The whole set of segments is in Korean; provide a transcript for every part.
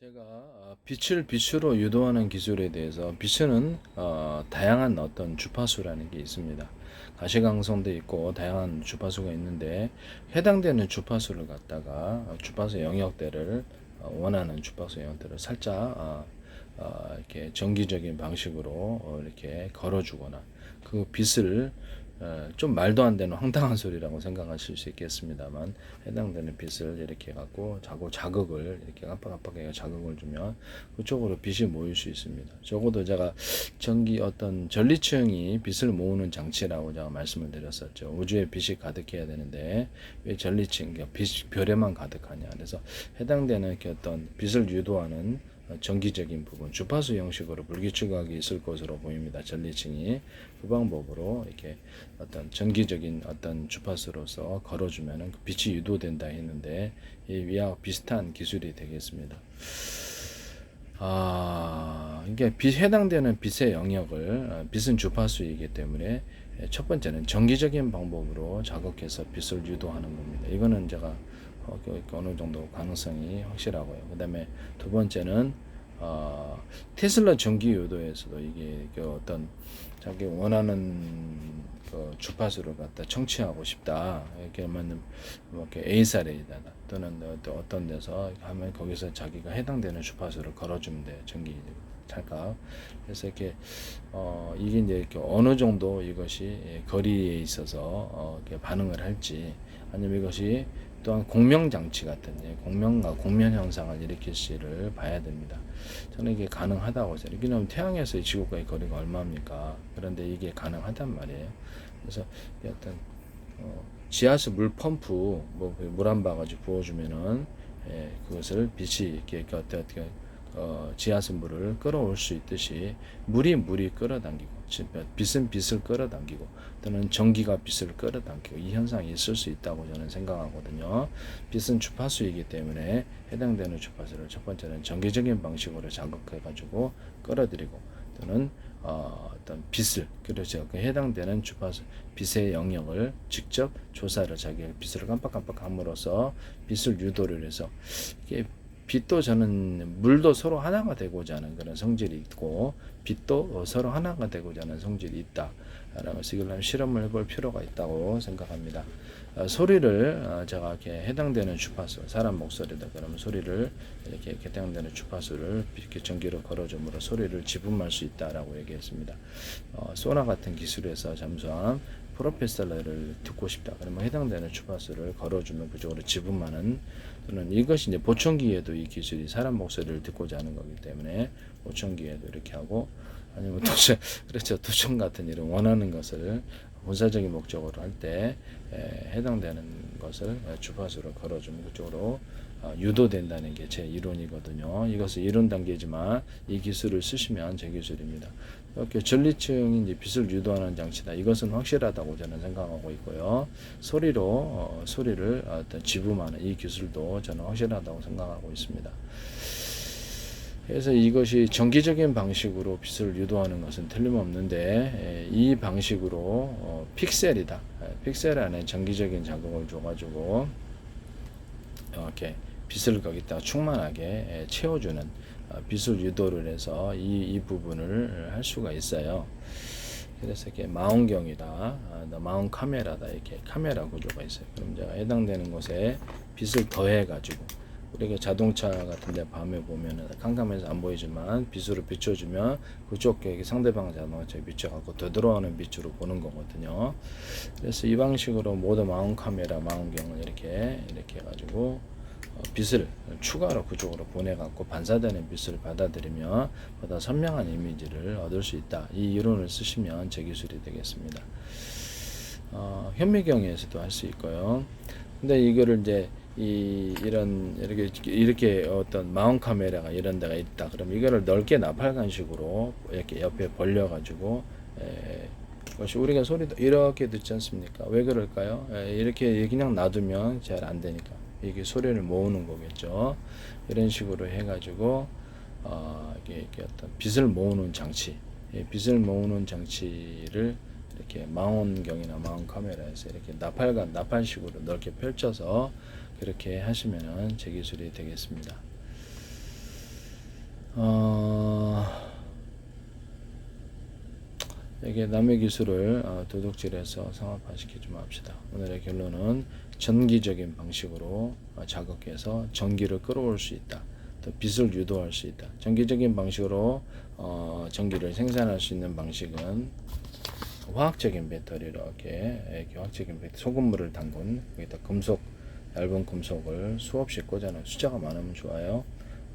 제가 어, 빛을 빛으로 유도하는 기술에 대해서 빛은 어, 다양한 어떤 주파수라는 게 있습니다. 가시광선도 있고 다양한 주파수가 있는데 해당되는 주파수를 갖다가 어, 주파수 영역대를 어, 원하는 주파수 영역대를 살짝 어, 어, 이렇게 정기적인 방식으로 어, 이렇게 걸어주거나 그 빛을 어, 좀 말도 안 되는 황당한 소리라고 생각하실 수 있겠습니다만 해당되는 빛을 이렇게 갖고 자고 자극을 이렇게 깜빡깜빡하게 자극을 주면 그쪽으로 빛이 모일 수 있습니다. 적어도 제가 전기 어떤 전리층이 빛을 모으는 장치라고 제가 말씀을 드렸었죠. 우주에 빛이 가득해야 되는데 왜 전리층, 그러니까 빛 별에만 가득하냐. 그래서 해당되는 어떤 빛을 유도하는 어, 정기적인 부분 주파수 형식으로 불규칙하게 있을 것으로 보입니다. 전리층이 그 방법으로 이렇게 어떤 정기적인 어떤 주파수로서 걸어주면은 그 빛이 유도된다 했는데 이 위와 비슷한 기술이 되겠습니다. 아 이게 빛 해당되는 빛의 영역을 어, 빛은 주파수이기 때문에 첫 번째는 정기적인 방법으로 자극해서 빛을 유도하는 겁니다. 이거는 제가 어, 그- 그 어느 정도 가능성이 확실하고요. 그 다음에 두 번째는 어, 테슬라 전기 유도에서도 이게 그 어떤 자기 원하는 그 주파수를 갖다 청취하고 싶다. 이렇게 하면 뭐 A살이다 또는 또 어떤 데서 하면 거기서 자기가 해당되는 주파수를 걸어주면 돼요. 전기 찰각. 그래서 이렇게 어 이게 이제 이렇게 어느 정도 이것이 예, 거리에 있어서 어 이렇게 반응을 할지 아니면 이것이 또한 공명 장치 같은 예, 공명과 공면 현상을 일으킬지를 봐야 됩니다. 저는 이게 가능하다고 생각해요. 왜냐하면 태양에서 이 지구과의 거리가 얼마입니까? 그런데 이게 가능하단 말이에요. 그래서 이 어떤 어, 지하수 물 펌프 뭐 물 한 바가지 부어주면은 예, 그것을 빛이 이렇게 어떻게 어떻게 어, 지하수 물을 끌어올 수 있듯이 물이 물이 끌어당기고 지- 빛은 빛을 끌어당기고 또는 전기가 빛을 끌어당기고 이 현상이 있을 수 있다고 저는 생각하거든요. 빛은 주파수이기 때문에 해당되는 주파수를 첫 번째는 정기적인 방식으로 자극해 가지고 끌어들이고 또는 어, 어떤 빛을 그렇죠 그 해당되는 주파수 빛의 영역을 직접 조사를 자기 빛을 깜빡깜빡 함으로써 빛을 유도를 해서 이게 빛도 저는 물도 서로 하나가 되고자 하는 그런 성질이 있고 빛도 서로 하나가 되고자 하는 성질이 있다라고 한번 실험을 해볼 필요가 있다고 생각합니다. 어, 소리를 어, 제가 이렇게 해당되는 주파수, 사람 목소리다 그러면 소리를 이렇게 해당되는 주파수를 이렇게 전기로 걸어줌으로 소리를 지분할 수 있다라고 얘기했습니다. 어, 소나 같은 기술에서 잠수함 프로페설러를 듣고 싶다. 그러면 해당되는 주파수를 걸어주면 그쪽으로 지분하는 또는 이것이 이제 보청기에도 이 기술이 사람 목소리를 듣고자 하는 거기 때문에 보청기에도 이렇게 하고 아니면 도청 그렇죠 도청 같은 이런 원하는 것을 본사적인 목적으로 할 때 해당되는 것을 주파수로 걸어주면 그쪽으로 어, 유도된다는 게 제 이론이거든요. 이것은 이론 단계지만 이 기술을 쓰시면 제 기술입니다. 이렇게 전리층이 이제 빛을 유도하는 장치다. 이것은 확실하다고 저는 생각하고 있고요. 소리로 어, 소리를 어떤 지분하는 이 기술도 저는 확실하다고 생각하고 있습니다. 그래서 이것이 정기적인 방식으로 빛을 유도하는 것은 틀림없는데 에, 이 방식으로 어, 픽셀이다. 에, 픽셀 안에 정기적인 자극을 줘가지고 이렇게 빛을 거기다가 충만하게 에, 채워주는 어, 빛을 유도를 해서 이, 이 부분을 할 수가 있어요. 그래서 이렇게 망원경이다, 아, 망원 카메라다 이렇게 카메라 구조가 있어요. 그럼 제가 해당되는 곳에 빛을 더해 가지고 우리가 자동차 같은데 밤에 보면은 깜깜해서 안 보이지만 빛으로 비춰주면 그쪽 에 상대방 자동차에 비춰갖고 되돌아오는 빛으로 보는 거거든요. 그래서 이 방식으로 모든 망원 카메라, 망원경을 이렇게 이렇게 해가지고 어, 빛을 추가로 그쪽으로 보내갖고 반사되는 빛을 받아들이면 보다 선명한 이미지를 얻을 수 있다. 이 이론을 쓰시면 제 기술이 되겠습니다. 어, 현미경에서도 할 수 있고요. 근데 이거를 이제 이 이런 이렇게 이렇게 어떤 마운 카메라가 이런 데가 있다. 그럼 이거를 넓게 나팔관식으로 이렇게 옆에 벌려 가지고 에, 것이 우리가 소리도 이렇게 듣지 않습니까? 왜 그럴까요? 에, 이렇게 그냥 놔두면 잘 안 되니까 이게 소리를 모으는 거겠죠. 이런 식으로 해가지고 어, 이게, 이게 어떤 빛을 모으는 장치, 예, 빛을 모으는 장치를 이렇게 망원경이나 망원 카메라에서 이렇게 나팔간 나팔식으로 넓게 펼쳐서 그렇게 하시면은 제 기술이 되겠습니다. 어... 이게 남의 기술을 어, 도둑질해서 상업화시키지 맙시다. 오늘의 결론은 전기적인 방식으로 어, 자극해서 전기를 끌어올 수 있다. 또 빛을 유도할 수 있다. 전기적인 방식으로 어, 전기를 생산할 수 있는 방식은 화학적인 배터리 이렇게 이렇게 화학적인 배터리 소금물을 담근 거기다 금속 얇은 금속을 수없이 꽂아놓은 숫자가 많으면 좋아요.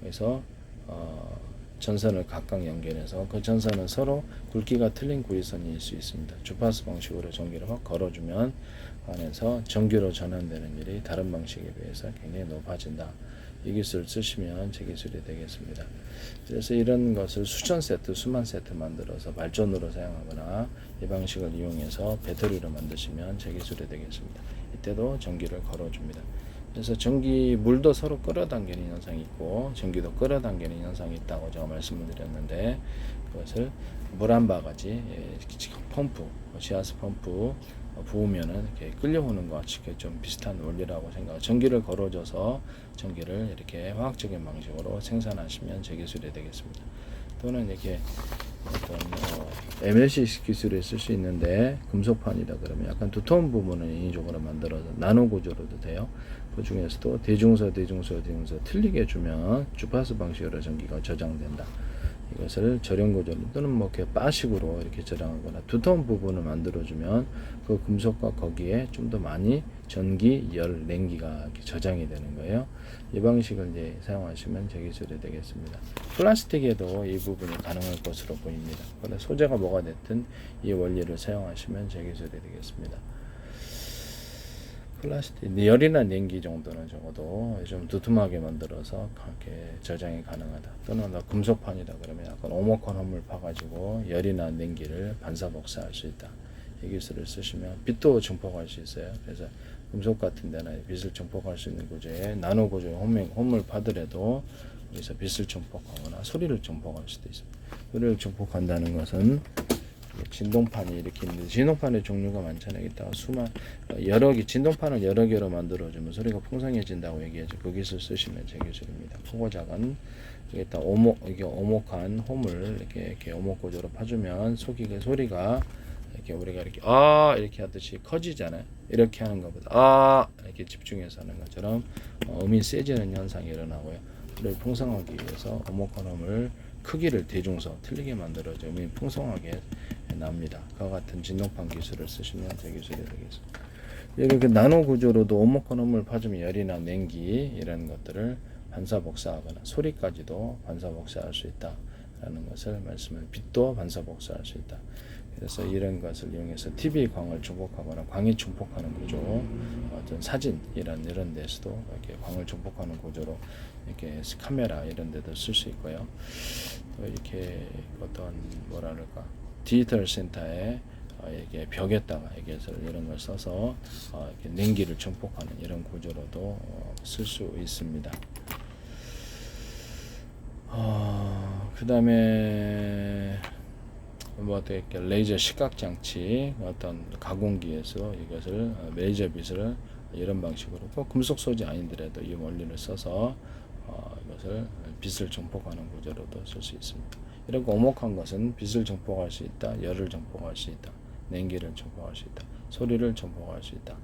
그래서 어, 전선을 각각 연결해서 그 전선은 서로 굵기가 틀린 구위선일 수 있습니다. 주파수 방식으로 전기를 확 걸어주면 안에서 전기로 전환되는 일이 다른 방식에 비해서 굉장히 높아진다. 이 기술을 쓰시면 제 기술이 되겠습니다. 그래서 이런 것을 수천 세트, 수만 세트 만들어서 발전으로 사용하거나 이 방식을 이용해서 배터리로 만드시면 제 기술이 되겠습니다. 이때도 전기를 걸어줍니다. 그래서 전기 물도 서로 끌어당기는 현상이 있고 전기도 끌어당기는 현상이 있다고 제가 말씀을 드렸는데 그것을 물 한 바가지 예, 펌프 시아스 펌프 부으면은 이렇게 끌려오는 것 같이 좀 비슷한 원리라고 생각. 전기를 걸어줘서 전기를 이렇게 화학적인 방식으로 생산하시면 제 기술이 되겠습니다. 또는 이렇게 어떤 어, MLC 기술을 쓸 수 있는데 금속판이다 그러면 약간 두터운 부분을 인위적으로 만들어서 나노 구조로도 돼요. 그 중에서도 대중소, 대중소, 대중소 틀리게 주면 주파수 방식으로 전기가 저장된다. 이것을 구조 또는 뭐 이렇게 바식으로 이렇게 저장하거나 두터운 부분을 만들어주면 그 금속과 거기에 좀 더 많이 전기, 열, 냉기가 저장이 되는 거예요. 이 방식을 이제 사용하시면 제 기술이 되겠습니다. 플라스틱에도 이 부분이 가능할 것으로 보입니다. 그런데 소재가 뭐가 됐든 이 원리를 사용하시면 제 기술이 되겠습니다. 플라스틱 열이나 냉기 정도는 적어도 좀 두툼하게 만들어서 그렇게 저장이 가능하다. 또는 나 금속판이다 그러면 약간 오목한 홈을 파가지고 열이나 냉기를 반사 복사할 수 있다. 이 기술을 쓰시면 빛도 증폭할 수 있어요. 그래서 금속 같은 데는 빛을 증폭할 수 있는 구조에 나노 구조의 홈을 파더라도 여기서 빛을 증폭하거나 소리를 증폭할 수도 있습니다. 소리를 증폭한다는 것은 진동판이 이렇게 있는데 진동판의 종류가 많잖아요. 이따가 수만 여러 개 진동판을 여러 개로 만들어주면 소리가 풍성해진다고 얘기하죠. 그 기술 쓰시면 제 기술입니다. 크고 작은 여기다 오목 이게 오목한 홈을 이렇게 이렇게 오목 구조로 파주면 속이 소리가 이렇게 우리가 이렇게 아 이렇게 하듯이 커지잖아요. 이렇게 하는 것보다 아 이렇게 집중해서 하는 것처럼 어, 음이 세지는 현상이 일어나고요. 소리를 풍성하기 위해서 오목한 홈을 크기를 대중소 틀리게 만들어져 음이 풍성하게 납니다. 그와 같은 진동판 기술을 쓰시면 제 기술이 되겠습니다. 이렇게 나노 구조로도 오목한 홈을 파주면 열이나 냉기 이런 것들을 반사 복사하거나 소리까지도 반사 복사할 수 있다라는 것을 말씀을 빛도 반사 복사할 수 있다. 그래서 이런 것을 이용해서 TV 광을 중복하거나 광이 중복하는 구조, 어떤 사진 이런 이런 데서도 이렇게 광을 중복하는 구조로 이렇게 카메라 이런 데도 쓸 수 있고요. 또 이렇게 어떤 그럴까 디지털 센터에 어, 이렇게 벽에다가 이것을 이런 걸 써서 어, 이렇게 냉기를 증폭하는 이런 구조로도 어, 쓸수 있습니다. 어, 그 다음에 뭐 어떻게 레이저 시각 장치 어떤 가공기에서 이것을 어, 레이저 빛을 이런 방식으로 꼭 금속 소재 아니더라도 이 원리를 써서 어, 이것을 빛을 증폭하는 구조로도 쓸 수 있습니다. 이렇게 오목한 것은 빛을 증폭할 수 있다, 열을 증폭할 수 있다, 냉기를 증폭할 수 있다, 소리를 증폭할 수 있다.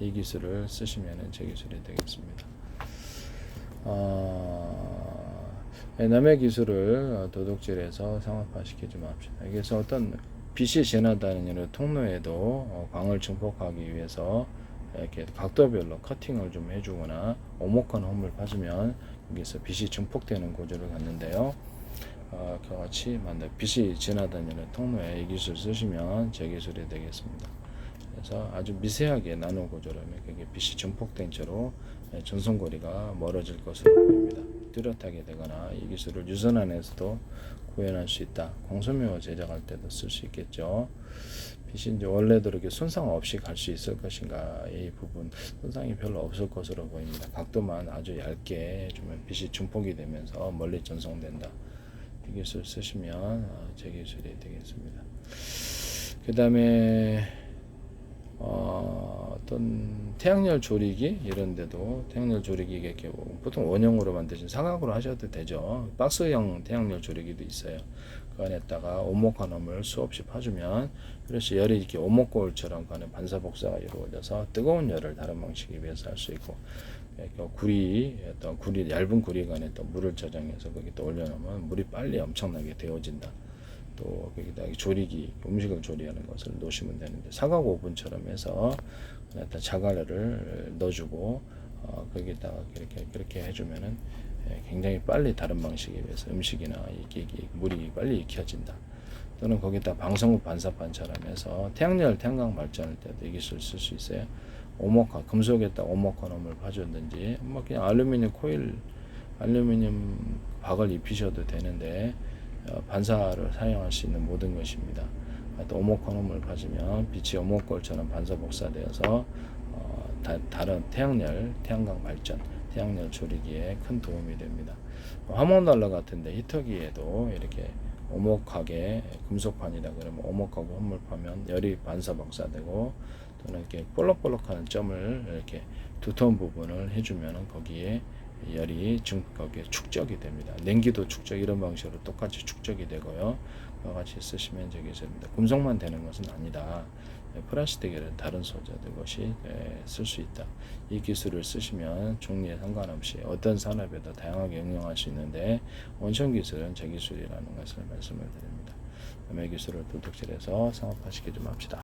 이 기술을 쓰시면 제 기술이 되겠습니다. 어, 남의 기술을 도둑질해서 상업화시키지 맙시다. 그래서 어떤 빛이 지나다니는 이런 통로에도 어, 광을 증폭하기 위해서 이렇게 각도별로 커팅을 좀 해주거나 오목한 홈을 파주면 여기서 빛이 증폭되는 구조를 갖는데요. 어, 그와 같이 만든 빛이 지나다니는 통로에 이 기술 쓰시면 제 기술이 되겠습니다. 그래서 아주 미세하게 나노 구조라면 그게 빛이 증폭된 채로 전송거리가 멀어질 것으로 보입니다. 뚜렷하게 되거나 이 기술을 유선 안에서도 구현할 수 있다. 광소묘 제작할 때도 쓸 수 있겠죠. 빛이 이제 원래도 이렇게 손상 없이 갈 수 있을 것인가 이 부분 손상이 별로 없을 것으로 보입니다. 각도만 아주 얇게 해주면 빛이 증폭이 되면서 멀리 전송된다. 이 기술 쓰시면 어, 제 기술이 되겠습니다. 그 다음에 어, 어떤 태양열 조리기 이런 데도 태양열 조리기 이렇게 보통 원형으로 만드신 사각으로 하셔도 되죠. 박스형 태양열 조리기도 있어요. 그 안에다가 오목한음을 수없이 파주면 그래서 열이 이렇게 오목거울처럼 가는 반사 복사가 이루어져서 뜨거운 열을 다른 방식에 비해서 할 수 있고 구리 어떤 구리 얇은 구리관에 또 물을 저장해서 거기 또 올려놓으면 물이 빨리 엄청나게 데워진다. 또 거기다 조리기 음식을 조리하는 것을 놓으시면 되는데 사각 오븐처럼 해서 일단 자갈을 넣어주고 어, 거기다가 이렇게 그렇게 해주면은 예, 굉장히 빨리 다른 방식에 비해서 음식이나 이게 물이 빨리 익혀진다. 또는 거기다 방성국 반사판처럼 해서 태양열 태양광 발전할 때도 이게 쓸 수 있어요. 오목화 금속에다 오목화 놈을 파줬든지 뭐 그냥 알루미늄 코일 알루미늄 박을 입히셔도 되는데 어, 반사를 사용할 수 있는 모든 것입니다. 또 오목화 놈을 파주면 빛이 오목걸처럼 반사 복사되어서 어, 다, 다른 태양열 태양광 발전 태양열 조리기에 큰 도움이 됩니다. 화목난로 같은데 히터기에도 이렇게 오목하게 금속판이다 그러면 오목하고 혼물파면 열이 반사 복사되고 이렇게 볼록볼록하는 점을 이렇게 두터운 부분을 해주면 거기에 열이 증 거기에 축적이 됩니다. 냉기도 축적 이런 방식으로 똑같이 축적이 되고요. 같이 쓰시면 되겠습니다. 금속만 되는 것은 아니다. 예, 플라스틱이나 다른 소재들 것이 쓸 수 있다. 이 기술을 쓰시면 종류에 상관없이 어떤 산업에도 다양하게 응용할 수 있는데 원천 기술은 제 기술이라는 것을 말씀을 드립니다. 이 기술을 도둑질해서 상업화시키지 맙시다.